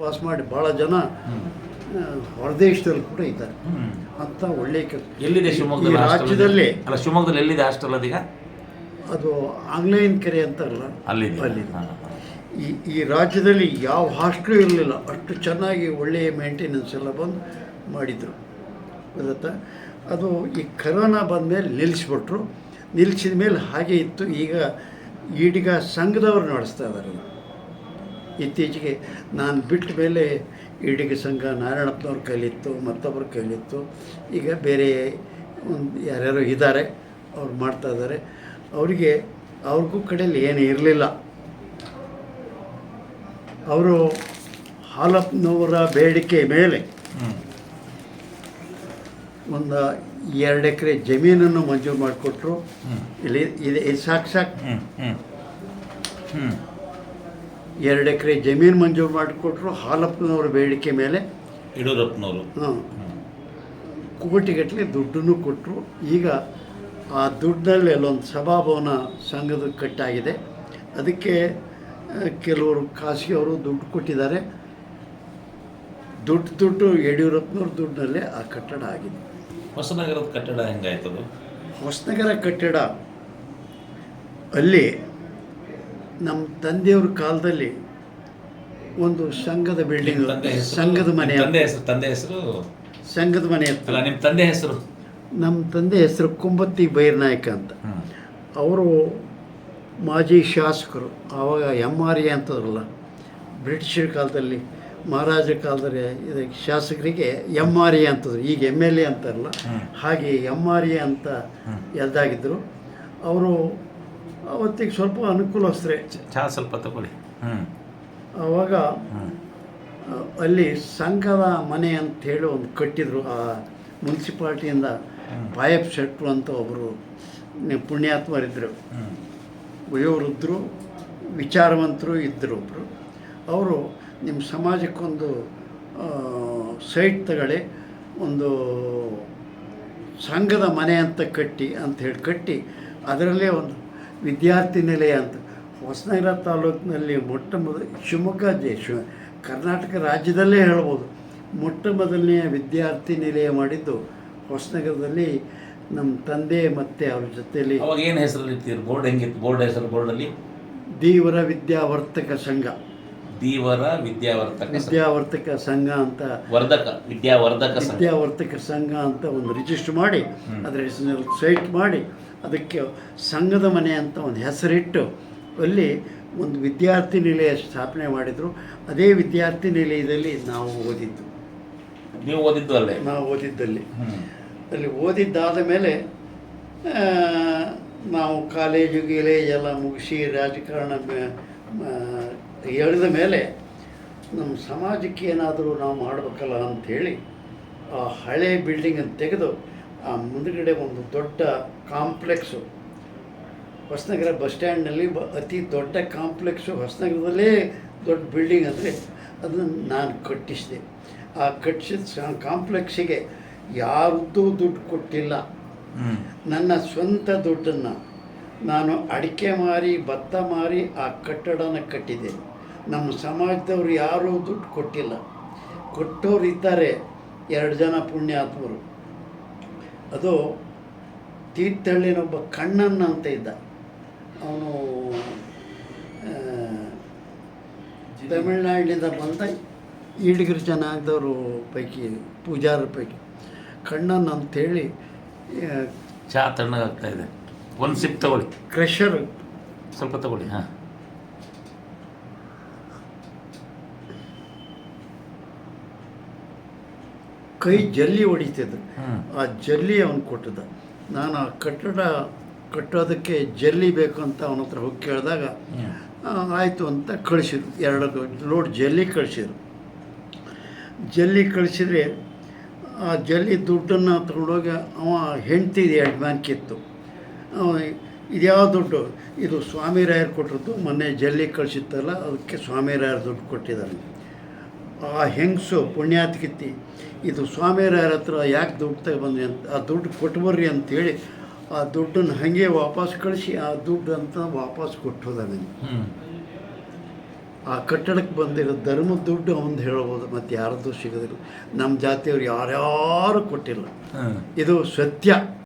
Pass ಮಾಡಿ ಭಾಳ ಜನ ಹೊರದೇಶದಲ್ಲಿ ಕೂಡ ಇದ್ದಾರೆ. ಅಂತ ಒಳ್ಳೆಯ ಕೆಲಸ. ಎಲ್ಲಿದೆ ಶಿವಮೊಗ್ಗದಲ್ಲಿ ರಾಜ್ಯದಲ್ಲಿ ಅಲ್ಲ ಶಿವಮೊಗ್ಗದಲ್ಲಿ ಎಲ್ಲಿದೆ ಹಾಸ್ಟೆಲ್ ಅದೀಗ? ಅದು ಆಂಗ್ಲೇಯನ್ ಕೆರೆ ಅಂತಾರಲ್ಲ ಅಲ್ಲ? ಅಲ್ಲಿದೆ. ಅಲ್ಲಿ ಈ ಈ ರಾಜ್ಯದಲ್ಲಿ ಯಾವ ಹಾಸ್ಟ್ಲು ಇರಲಿಲ್ಲ ಅಷ್ಟು ಚೆನ್ನಾಗಿ ಒಳ್ಳೆಯ ಮೇಂಟೆನೆನ್ಸ್ ಎಲ್ಲ ಬಂದು ಮಾಡಿದರು. ಗೊತ್ತಾ ಅದು ಈ ಕರೋನಾ ಬಂದಮೇಲೆ ನಿಲ್ಲಿಸ್ಬಿಟ್ರು. ನಿಲ್ಲಿಸಿದ ಮೇಲೆ ಹಾಗೆ ಇತ್ತು. ಈಗ ಈಡಿಗ ಸಂಘದವ್ರು ನಡೆಸ್ತಾ ಇದ್ದಾರೆ. ಇತ್ತೀಚೆಗೆ ನಾನು ಬಿಟ್ಟ ಮೇಲೆ ಈಡಿಗೆ ಸಂಘ ನಾರಾಯಣಪ್ಪನವ್ರ ಕೈಲಿತ್ತು ಮತ್ತೊಬ್ಬರ ಕೈಲಿತ್ತು. ಈಗ ಬೇರೆ ಒಂದು ಯಾರ್ಯಾರು ಇದ್ದಾರೆ ಅವ್ರು ಮಾಡ್ತಾ ಇದ್ದಾರೆ. ಅವರಿಗೆ ಅವ್ರಿಗೂ ಕಡೆಯಲ್ಲಿ ಏನು ಇರಲಿಲ್ಲ. ಅವರು ಹಾಲಪ್ಪನವರ ಬೇಡಿಕೆ ಮೇಲೆ ಒಂದು ಎರಡು ಎಕರೆ ಜಮೀನನ್ನು ಮಂಜೂರು ಮಾಡಿಕೊಟ್ರು. ಇಲ್ಲಿ ಇದೆ ಇದು ಸಾಕು. ಸಾಕು. ಎರಡು ಎಕರೆ ಜಮೀನು ಮಂಜೂರು ಮಾಡಿಕೊಟ್ರು ಹಾಲಪ್ಪನವ್ರ ಬೇಡಿಕೆ ಮೇಲೆ ಯಡಿಯೂರಪ್ಪನವರು. ಹಾಂ ಕೋಟಿಗಟ್ಟಲೆ ದುಡ್ಡನ್ನು ಕೊಟ್ಟರು ಈಗ ಆ ದುಡ್ಡಿನಲ್ಲಿ ಅಲ್ಲೊಂದು ಸಭಾಭವನ ಸಂಘದ ಕಟ್ಟಾಗಿದೆ. ಅದಕ್ಕೆ ಕೆಲವರು ಖಾಸಗಿಯವರು ದುಡ್ಡು ಕೊಟ್ಟಿದ್ದಾರೆ. ದುಡ್ಡು ದುಡ್ಡು ಯಡಿಯೂರಪ್ಪನವ್ರ ದುಡ್ಡಿನಲ್ಲೇ ಆ ಕಟ್ಟಡ ಆಗಿದೆ. ಹೊಸನಗರದ ಕಟ್ಟಡ ಹೆಂಗಾಯ್ತದ? ಹೊಸನಗರ ಕಟ್ಟಡ ಅಲ್ಲಿ ನಮ್ಮ ತಂದೆಯವ್ರ ಕಾಲದಲ್ಲಿ ಒಂದು ಸಂಘದ ಬಿಲ್ಡಿಂಗ್ ಸಂಘದ ಮನೆ ತಂದೆ ಹೆಸರು? ತಂದೆ ಹೆಸರು? ಸಂಘದ ಮನೆ ಅಲ್ಲ ನಿಮ್ಮ ತಂದೆ ಹೆಸರು? ನಮ್ಮ ತಂದೆ ಹೆಸರು ಕುಂಬತ್ತಿ ಬೈರ್ನಾಯಕ ಅಂತ. ಅವರು ಮಾಜಿ ಶಾಸಕರು ಆವಾಗ ಎಂ ಆರ್ ಎ ಅಂತದ್ರಲ್ಲ ಬ್ರಿಟಿಷರ ಕಾಲದಲ್ಲಿ ಮಹಾರಾಜರ ಕಾಲದಲ್ಲಿ ಇದಕ್ಕೆ ಶಾಸಕರಿಗೆ ಎಂ ಆರ್ ಎ ಅಂತದ್ರು. ಈಗ ಎಂ ಎಲ್ ಎ ಅಂತಾರಲ್ಲ. ಹಾಗೆ ಎಂ ಆರ್ ಎ ಅಂತ ಎದ್ದಾಗಿದ್ದರು ಅವರು ಅವತ್ತಿಗೆ ಸ್ವಲ್ಪ ಅನುಕೂಲಸ್ಥರೇ ಚಹಾ ಸ್ವಲ್ಪ ತಗೊಳ್ಳಿ. ಅವಾಗ ಆವಾಗ ಅಲ್ಲಿ ಸಂಘದ ಮನೆ ಅಂತ ಹೇಳಿ ಒಂದು ಕಟ್ಟಿದ್ರು. ಆ ಮುನ್ಸಿಪಾಲ್ಟಿಯಿಂದ ಬಾಯಪ್ ಶೆಟ್ರು ಅಂತ ಒಬ್ಬರು ಪುಣ್ಯಾತ್ಮರಿದ್ದರು ವಯೋವೃದ್ಧರು ವಿಚಾರವಂತರು ಇದ್ದರು ಒಬ್ಬರು ಅವರು ನಿಮ್ಮ ಸಮಾಜಕ್ಕೊಂದು ಸೈಟ್ ತಗೊಳ್ಳಿ. ಒಂದು ಸಂಘದ ಮನೆ ಅಂತ ಕಟ್ಟಿ ಅಂತ ಹೇಳಿ ಕಟ್ಟಿ. ಅದರಲ್ಲೇ ಒಂದು ವಿದ್ಯಾರ್ಥಿ ನಿಲಯ ಅಂತ. ಹೊಸನಗರ ತಾಲೂಕಿನಲ್ಲಿ ಮೊಟ್ಟ ಮೊದಲು ಶಿವಮೊಗ್ಗ ದೇಶ ಶಿವ ಕರ್ನಾಟಕ ರಾಜ್ಯದಲ್ಲೇ ಹೇಳ್ಬೋದು. ಮೊಟ್ಟ ಮೊದಲನೆಯ ವಿದ್ಯಾರ್ಥಿ ನಿಲಯ ಮಾಡಿದ್ದು ಹೊಸನಗರದಲ್ಲಿ ನಮ್ಮ ತಂದೆ ಮತ್ತು ಅವ್ರ ಜೊತೆಯಲ್ಲಿ ಅವಾಗ ಏನು ಹೆಸರಲ್ಲಿ ಬೋರ್ಡ್ ಹೆಂಗಿತ್ತು? ಬೋರ್ಡ್ ಹೆಸರು ಬೋರ್ಡಲ್ಲಿ? ದೇವರ ವಿದ್ಯಾವರ್ತಕ ಸಂಘ. ದೀವರ ವಿದ್ಯಾವರ್ತಕ. ವಿದ್ಯಾವರ್ತಕ ಸಂಘ ಅಂತ ವರ್ಧಕ ವಿದ್ಯಾವರ್ಧಕ ವಿದ್ಯಾವರ್ತಕ ಸಂಘ ಅಂತ ಒಂದು ರಿಜಿಸ್ಟರ್ ಮಾಡಿ ಅದರ ಹೆಸರು ಸೈಟ್ ಮಾಡಿ ಅದಕ್ಕೆ ಸಂಘದ ಮನೆ ಅಂತ ಒಂದು ಹೆಸರಿಟ್ಟು ಅಲ್ಲಿ ಒಂದು ವಿದ್ಯಾರ್ಥಿ ನಿಲಯ ಸ್ಥಾಪನೆ ಮಾಡಿದರು. ಅದೇ ವಿದ್ಯಾರ್ಥಿ ನಿಲಯದಲ್ಲಿ ನಾವು ಓದಿದ್ದು. ನೀವು ಓದಿದ್ದು ಅಲ್ಲೇ? ನಾವು ಓದಿದ್ದಲ್ಲಿ. ಅಲ್ಲಿ ಓದಿದ್ದಾದ ಮೇಲೆ ನಾವು ಕಾಲೇಜು ಗೀಲೇಜೆಲ್ಲ ಮುಗಿಸಿ ರಾಜಕಾರಣ ಎಳೆದ ಮೇಲೆ ನಮ್ಮ ಸಮಾಜಕ್ಕೆ ಏನಾದರೂ ನಾವು ಮಾಡಬೇಕಲ್ಲ ಅಂಥೇಳಿ ಆ ಹಳೆ ಬಿಲ್ಡಿಂಗನ್ನು ತೆಗೆದು ಆ ಮುಂದುಗಡೆ ಒಂದು ದೊಡ್ಡ ಕಾಂಪ್ಲೆಕ್ಸು ಹೊಸನಗರ ಬಸ್ ಸ್ಟ್ಯಾಂಡ್ನಲ್ಲಿ ಬ ಅತಿ ದೊಡ್ಡ ಕಾಂಪ್ಲೆಕ್ಸು ಹೊಸನಗರದಲ್ಲೇ ದೊಡ್ಡ ಬಿಲ್ಡಿಂಗ್ ಅಂದರೆ ಅದನ್ನು ನಾನು ಕಟ್ಟಿಸಿದೆ. ಆ ಕಟ್ಟಿಸಿದ ಕಾಂಪ್ಲೆಕ್ಸಿಗೆ ಯಾರದ್ದೂ ದುಡ್ಡು ಕೊಟ್ಟಿಲ್ಲ. ನನ್ನ ಸ್ವಂತ ದುಡ್ಡನ್ನು ನಾನು ಅಡಿಕೆ ಮಾರಿ, ಭತ್ತ ಮಾರಿ ಆ ಕಟ್ಟಡನ ಕಟ್ಟಿದೆ. ನಮ್ಮ ಸಮಾಜದವರು ಯಾರೂ ದುಡ್ಡು ಕೊಟ್ಟಿಲ್ಲ. ಕೊಟ್ಟವ್ರು ಇದ್ದಾರೆ. ಎರಡು ಜನ ಪುಣ್ಯಾತ್ಮರು. ಅದು ತೀರ್ಥಹಳ್ಳಿನೊಬ್ಬ ಕಣ್ಣನ್ ಅಂತ ಇದ್ದ. ಅವನು ತಮಿಳ್ನಾಡಿನಿಂದ ಬಂದ ಜನ ಜನಾಂಗದವರು ಪೈಕಿ, ಪೂಜಾರ ಪೈಕಿ. ಕಣ್ಣನ್ ಅಂತೇಳಿ ಚಾ ಚಹಾ ತಣ್ಣಗಾಗ್ತಾ ಇದೆ. ಒಂದು ಸಿಪ್ ತಗೊಳ್ಳಿ. ಕ್ರೆಷರ್ ಸ್ವಲ್ಪ ತಗೊಳ್ಳಿ ಹಾಂ. ಕೈ ಜಲ್ಲಿ ಹೊಡಿತಿದ್ರು ಆ ಜಲ್ಲಿ ಅವನು ಕೊಟ್ಟಿದ್ದ ನಾನು ಆ ಕಟ್ಟಡ ಕಟ್ಟೋದಕ್ಕೆ ಜಲ್ಲಿ ಬೇಕು ಅಂತ ಅವನ ಹತ್ರ ಹೋಗಿ ಕೇಳಿದಾಗ ಆಯಿತು ಅಂತ ಕಳಿಸಿದ್ರು. ಎರಡು ಲೋಡ್ ಜಲ್ಲಿ ಕಳಿಸಿದ್ರು. ಜಲ್ಲಿ ಕಳಿಸಿದ್ರೆ ಆ ಜಲ್ಲಿ ದುಡ್ಡನ್ನು ತಗೊಂಡೋಗಿ ಅವ ಹೆಂಡ್ತಿ ಯಜಮಾನ್ ಕಿತ್ತು ಇದ್ಯಾವ ದುಡ್ಡು? ಇದು ಸ್ವಾಮಿ ರಾಯರು ಕೊಟ್ಟಿದ್ದು ಮೊನ್ನೆ ಜಲ್ಲಿ ಕಳಿಸಿತ್ತಲ್ಲ ಅದಕ್ಕೆ ಸ್ವಾಮಿ ರಾಯರು ದುಡ್ಡು ಕೊಟ್ಟಿದ್ದಾರೆ. ಆ ಹೆಂಗಸು ಪುಣ್ಯಾತ್ಕಿತ್ತಿ ಇದು ಸ್ವಾಮಿ ರಾಯರ ಹತ್ರ ಯಾಕೆ ದುಡ್ಡು ತಗೊಬಂದ್ರಿ ಅಂತ ಆ ದುಡ್ಡು ಕೊಟ್ಟು ಬರ್ರಿ ಅಂತೇಳಿ ಆ ದುಡ್ಡನ್ನು ಹಾಗೆ ವಾಪಸ್ ಕಳಿಸಿ ಆ ದುಡ್ಡು ಅಂತ ವಾಪಸ್ ಕೊಟ್ಟು ಹೋದ ಆ ಕಟ್ಟಡಕ್ಕೆ ಬಂದಿರೋ ಧರ್ಮದ ದುಡ್ಡು ಅವನು ಹೇಳ್ಬೋದು ಮತ್ತು ಯಾರದ್ದು ಸಿಗೋದಿಲ್ಲ. ನಮ್ಮ ಜಾತಿಯವ್ರು ಯಾರ್ಯಾರು ಕೊಟ್ಟಿಲ್ಲ. ಇದು ಸತ್ಯ.